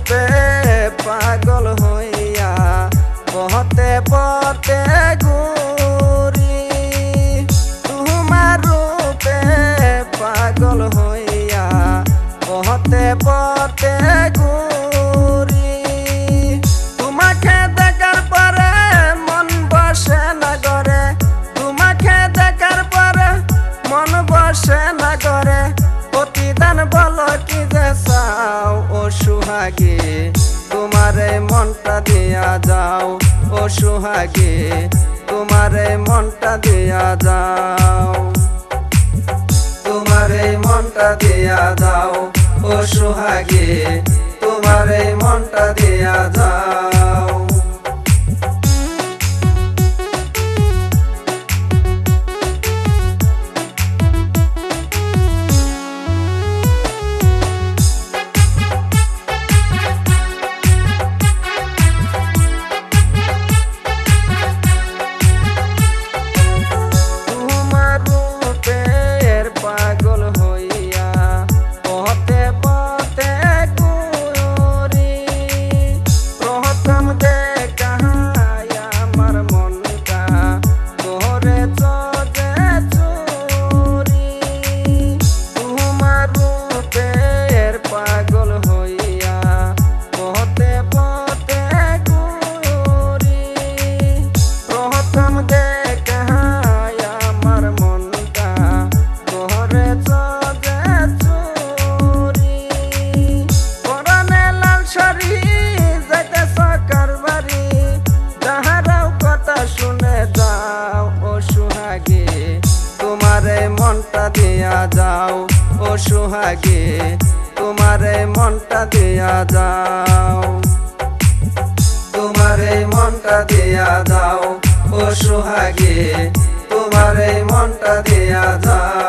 রূপে পাগল হইয়া পথে পথে ঘুরি। তোমার রূপে পাগল হইয়া পথে পথে সুহাগে, তোমার মনটা দিয়া যাও, ও সোহাগে, তোমার মনটা দিয়া যাও। তোমার মনটা দিয়া যাও, ও সোহাগে, তোমার মনটা দিয়া যাও। যাও, ও সোহাগে, তোমার মনটা দিয়া যাও। তোমার মনটা দিয়া যাও, ও সোহাগে, তোমার মনটা দিয়া যাও।